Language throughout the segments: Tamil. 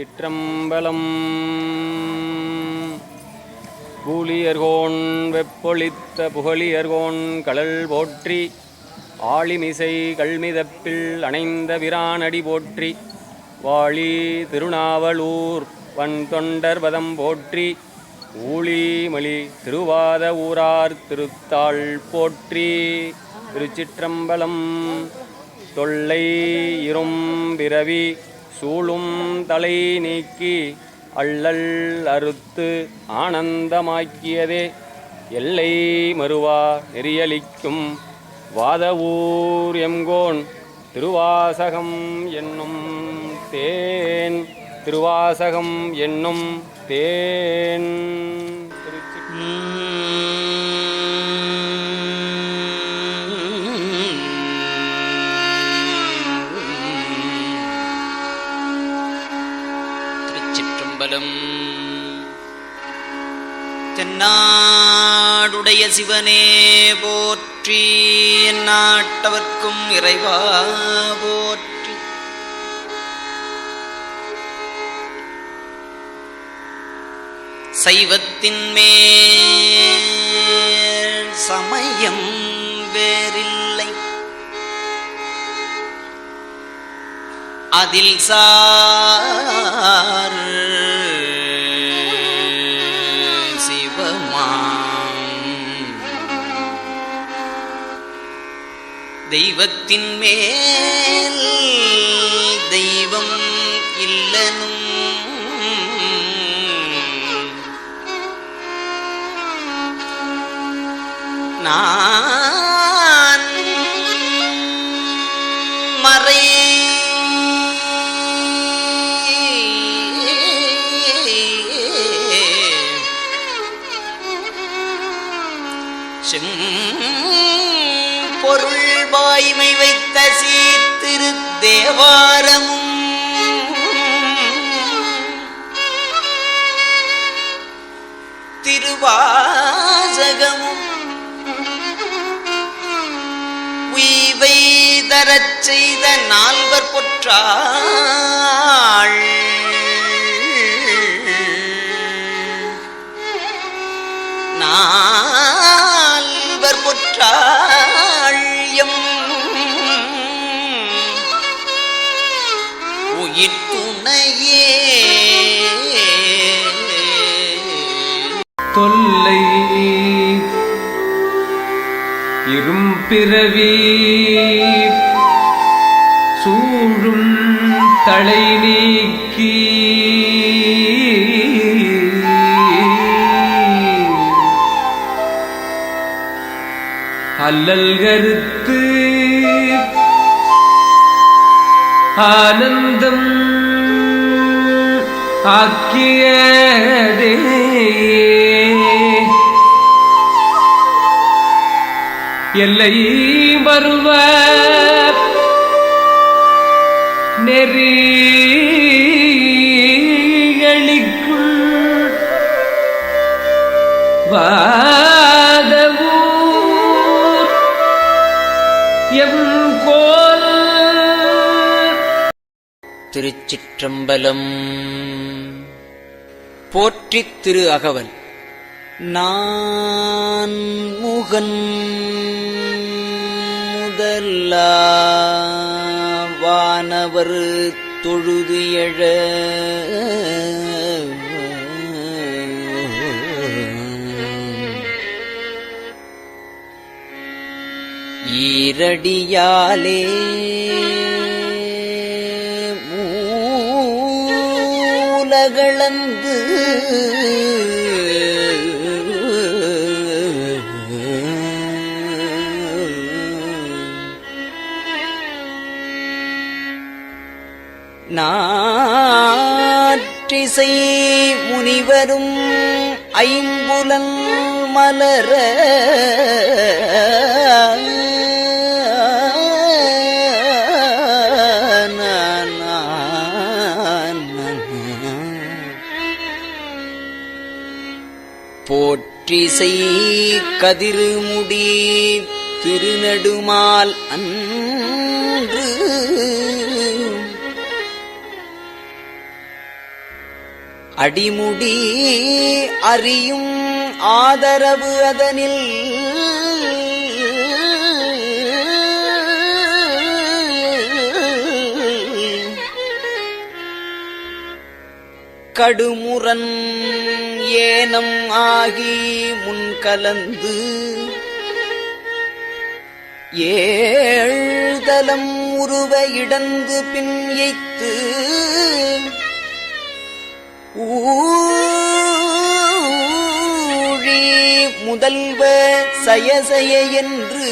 சிற்றம்பலம். பூலியர்கோன் வெப்பொழித்த புகழியர்கோன் கழல் போற்றி ஆளிமிசை கல்மிதப்பில் அணைந்த விரானடி போற்றி வாழி திருநாவலூர் வன் தொண்டர் பதம் போற்றி ஊழிமலி திருவாத ஊரார் திருத்தாள் போற்றி. திருச்சிற்றம்பலம். தொல்லை இரும் பிறவி சூழும் தலை நீக்கி அள்ளல் அறுத்து ஆனந்தமாக்கியதே. எல்லை மறுவா நெறியலிக்கும் வாதவூர் எங்கோன் திருவாசகம் என்னும் தேன். திருவாசகம் என்னும் தேன். தென்னாடுடைய சிவனே போற்றி. நாட்டவர்க்கும் இறைவா போற்றி. சைவத்தின் மேல் சமயம் வேறில்லை. அதில் சார் தெய்வத்தின் மேல் தெய்வம் இல்லனும். நான் தேவாரமும். திருவாசகமும். உய்வை தரச் செய்த நால்வர் பொற்றாள். பிறவி. சூழும் தலை நீக்கி. அல்லல் கருத்து. ஆனந்தம் ஆக்கியதே. எல்லை வருவ நெறியளிக்கும் வாதவூர் எம் கோல். திருச்சிற்றம்பலம். போற்றித் திரு அகவல். நான் முகன் முதலா வானவர் தொழுது எழ ஈரடியாலே மூலகளந்து நாற்றிசை முனிவரும் ஐம்புலன் மலர. போற்றிசை கதிருமுடி திருநெடுமால் அன் அடிமுடி அறியும் ஆதரவு அதனில். கடுமுரன் ஏனம் ஆகி முன்கலந்து ஏழ்தலம் உருவ இடந்து பின் எய்த்து. ஊழி முதல்வ சயசய என்று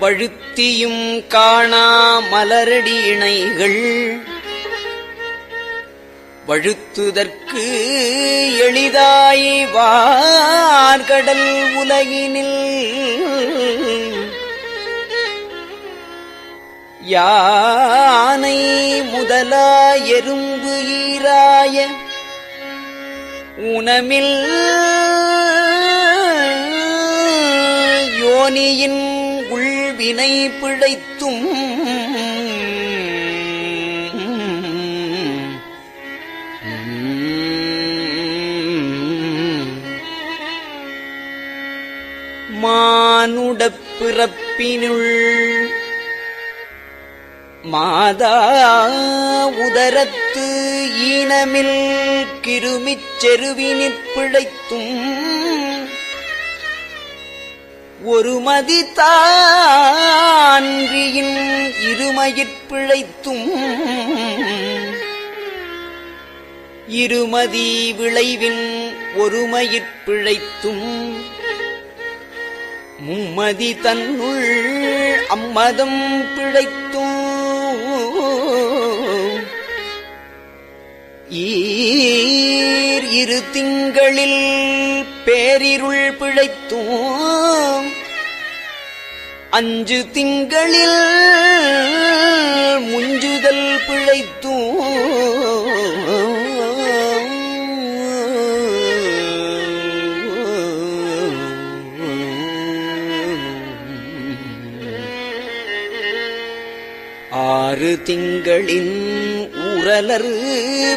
வழுத்தியும் காணா மலரடி இணைகள் வழுத்துதற்கு எளிதாய் வார்கடல் உலகினில். யானை முதலா எறும்பு ஈராய உணமில். யோனியின் உள்வினை பிழைத்தும் மானுடப் பிறப்பினுள் மாதா உதரத்து ஈனமில் கிருமிச் செருவினிற் பிழைத்தும். ஒரு மதி தான்றியின் இருமயிற் பிழைத்தும். இருமதி விளைவின் ஒருமயிற் பிழைத்தும். மும்மதி தன்னுள் அம்மதம் பிழைத்தும். ஈர் இரு திங்களில் பேரிருள் பிழைத்தும். அஞ்சு திங்களில் முஞ்சு திங்களின் உரலரு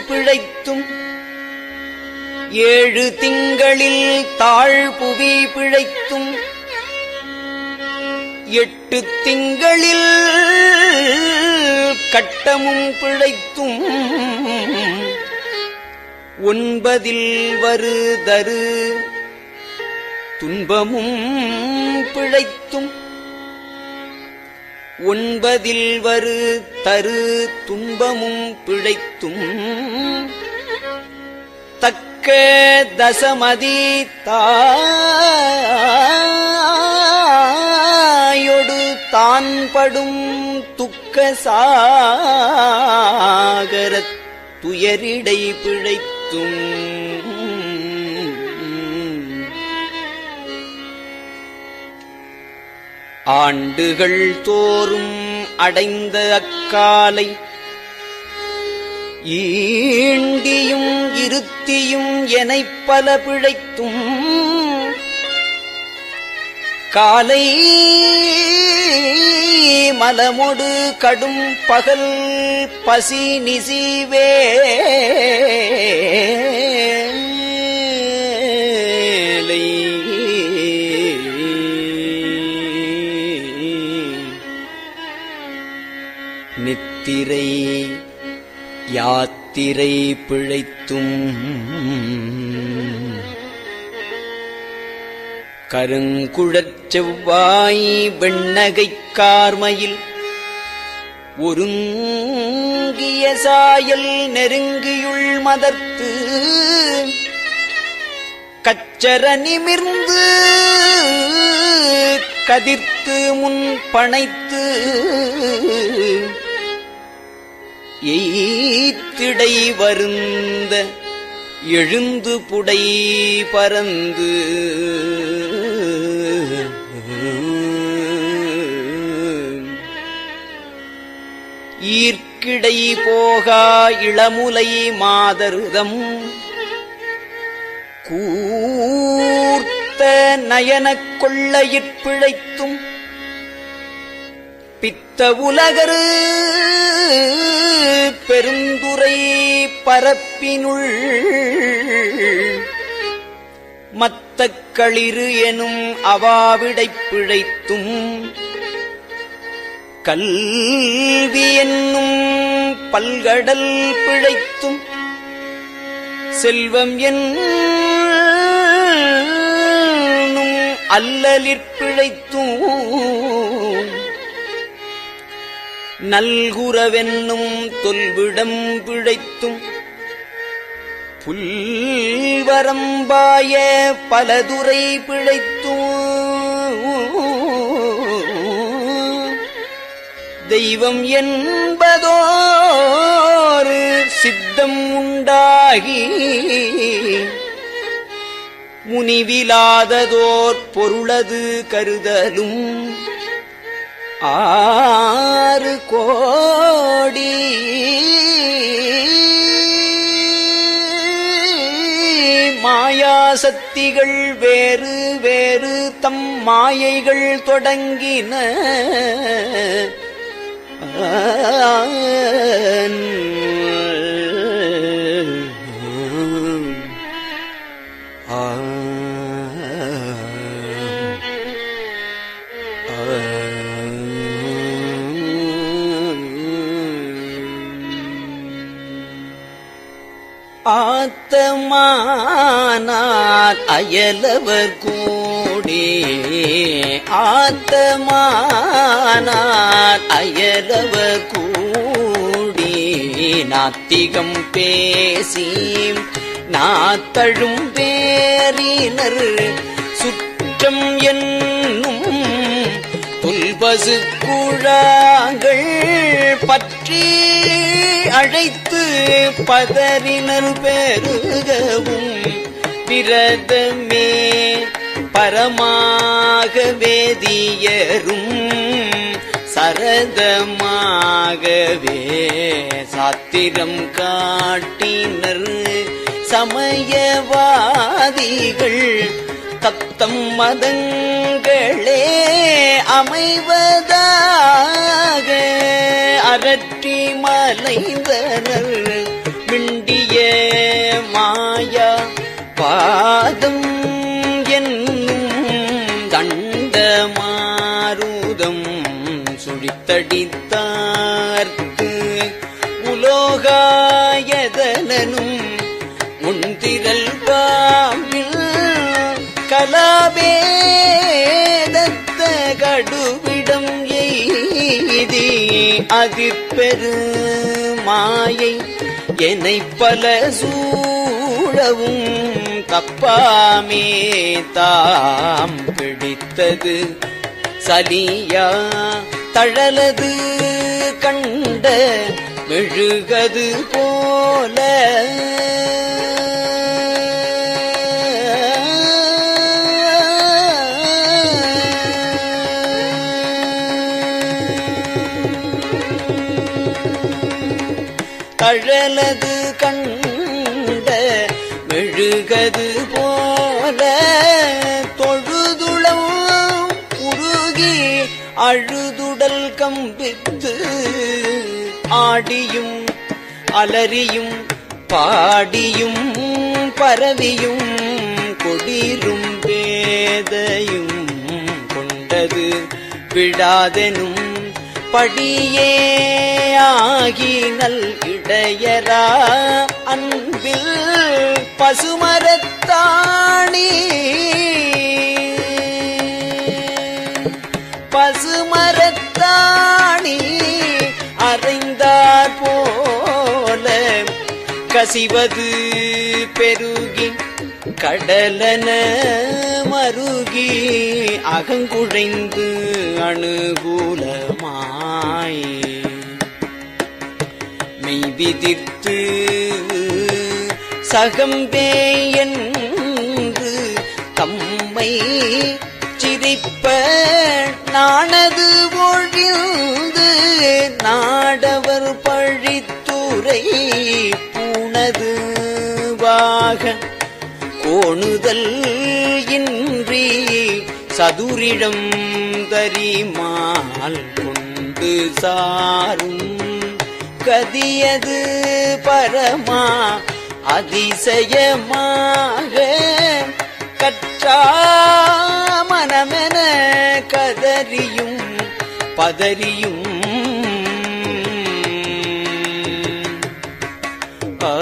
பிழைத்தும் ஏழு திங்களில் தாழ்புவி பிழைத்தும் எட்டு திங்களில் கட்டமும் பிழைத்தும் ஒன்பதில் வருதரு துன்பமும் பிழைத்தும். ஒன்பதில் வரு தரு துன்பமும் பிழைத்தும். தக்க தசமதி தாயொடு தான் படும் துக்க சாகரத் துயரிடை பிழைத்தும். ஆண்டுகள் தோறும் அடைந்த அக்காலை ஈண்டியும் இருத்தியும் எனைப் பல பிழைத்தும் காலை மலமொடு கடும் பகல் பசி நிசிவேலை யாத்திரை யாத்திரை பிழைத்தும் கருங்குழற் செவ்வாய் வெண்ணகைக் கார்மையில் ஒருங்கிய சாயல் நெருங்கியுள் மதர்த்து கச்சர நிமிர்ந்து கதிர்த்து முன் பனைத்து எய்த்திடை வருந்த எழுந்து புடை பறந்து ஈர்க்கிடை போகா இளமுலை மாதருதம். கூர்த்த நயனக் கொள்ளையிற் பிழைத்தும் பித்த உலகரு பெருந்துரை பரப்பினுள் மத்தக்களிறு எனும் அவாவிடை பிழைத்தும் கல்வி என்னும் பல்கடல் பிழைத்தும் செல்வம் என்னும் அல்லலிற் பிழைத்தும் நல்குறவென்னும் தொல்விடம் பிழைத்தும் புல்வரம்பாய பலதுரை பிழைத்தும். தெய்வம் என்பதோரு சித்தம் உண்டாகி முனிவிலாததோர் பொருளது கருதலும் ஆறு கோடி. மாயாசக்திகள் வேறு வேறு தம் மாயைகள் தொடங்கின. ஆத்தமானால் அயலவர் கூடி. ஆத்தமானால் அயலவர் கூடி. நாத்திகம் பேசி நாத்தழும் பேரினர் சுற்றம் என்னும் புல்பசு குழாங்கள் பற்றி அழைத்து பதறினர் பெருகவும் பிரதமே பரமாக வேதியரும் சரதமாகவே சாத்திரம் காட்டினர் சமயவாதிகள். தத்தம் மதங்களே அமைவதா மலைந்தனர் மிண்டிய மாயா பாதம் அதிப்பெரு மாயை என்னை பல சூழவும் தப்பாமே தாம் பிடித்தது. சலியா தழலது கண்ட மெழுகது போல கழலது கண்ட மெழுகது போல தொழுதுளம் உருகி அழுதுடல் கம்பித்து ஆடியும் அலறியும் பாடியும் பரவியும் கொடிரும் வேதையும் கொண்டது விழாதெனும் படியே ஆகி நல் இடையரா அன்பில் பசுமரத்தாணி. பசுமரத்தாணி அறைந்தார் போல கசிவது பெருகின் கடலன மருகி அகங்குழைந்து அணுகூலமாய். மெய்விதித்து சகம்பேயன்று தம்மை சிரிப்ப நானது ஒழிந்து நாடவர் பழித்துரை பூனது வாக கோணுதல் இன்றி சதுரிடம் தரிமால் கொண்டு சாரும். கதியது பரமா அதிசயமாக கற்றா மனமென கதறியும் பதறியும். ஆ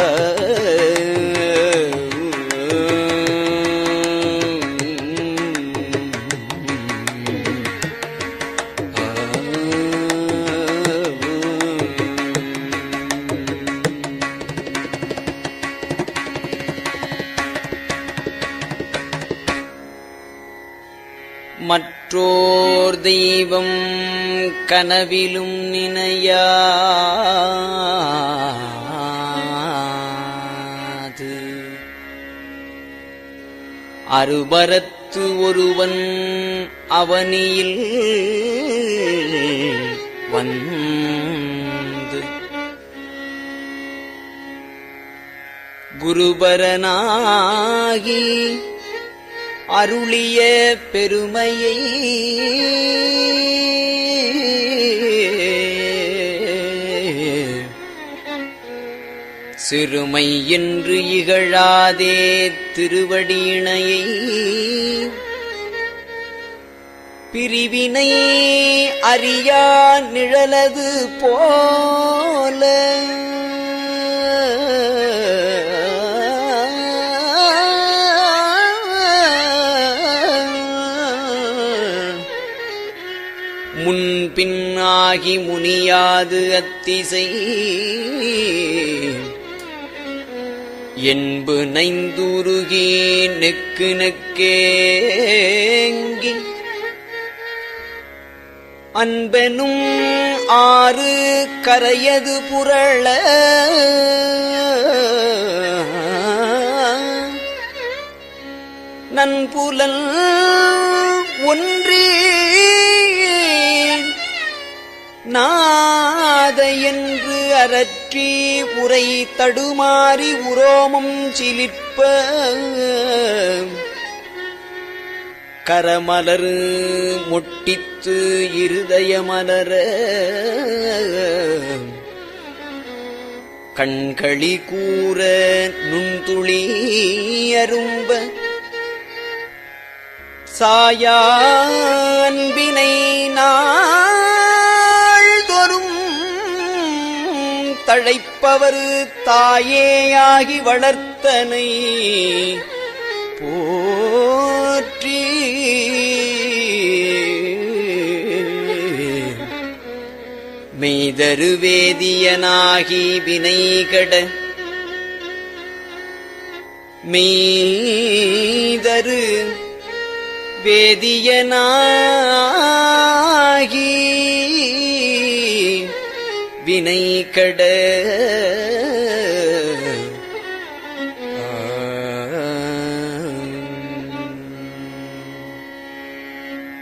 மற்றோர் தெய்வம் கனவிலும் நினையாது. அருபரத்து ஒருவன் அவனியில் வந்து. குருபரனாகி அருளிய பெருமையை சிறுமை என்று இகழாதே திருவடியினையை பிரிவினை அறியா நிழலது போல ஆகி முனியாது அத்திசை. என்பு நைந்துருகி நெக்கு நெக்கேங்கி. அன்பெனும் ஆறு கரையது புரள. நன்புலல் ஒன்றே நாத என்று அரற்றி உரை தடுமாறி உரோமம் சிலிர்ப்ப. கரமலர் முட்டித்து இருதயமலர. கண்களி கூற நுண்துளி அரும்ப. சாயா அன்பினை தழைப்பவர் தாயேயாகி வளர்த்தனை போற்றி. மெய்தரு வேதியனாகி வினைகட மெய்தரு வேதியனாகி வினை கட.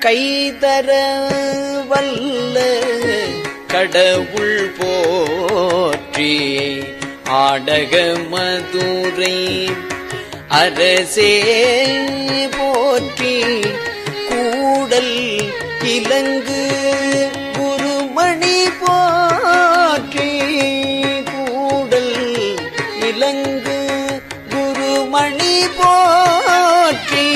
கைதர வல்ல கடவுள் போற்றி. ஆடக மதுரை அரசே போற்றி. கூடல் இலங்கை மணி போற்றி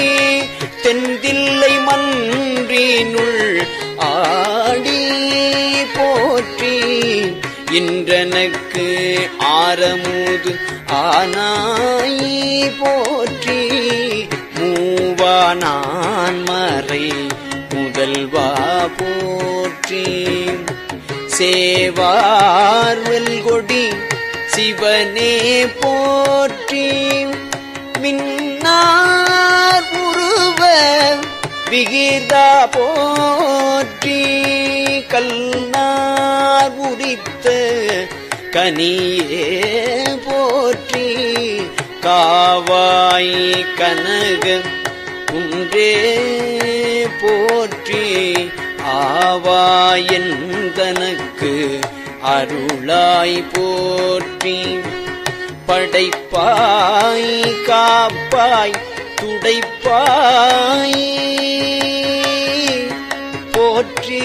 தென்தில்லை மன்றினுள் ஆடி போற்றி. இன்றனக்கு ஆரமுது ஆனாய் போற்றி. மூவானான் மறை முதல்வா போற்றி. சேவார்வல் கொடி சிவனே போற்றி. மின்னார் உருவ விகிதா போற்றி கல்லார் உரித்த கனியே போற்றி காவாய் கனக குன்றே போற்றி ஆவாயன் தனக்கு அருளாய் போற்றி படைப்பாய் காப்பாய் துடைப்பாய். போற்றி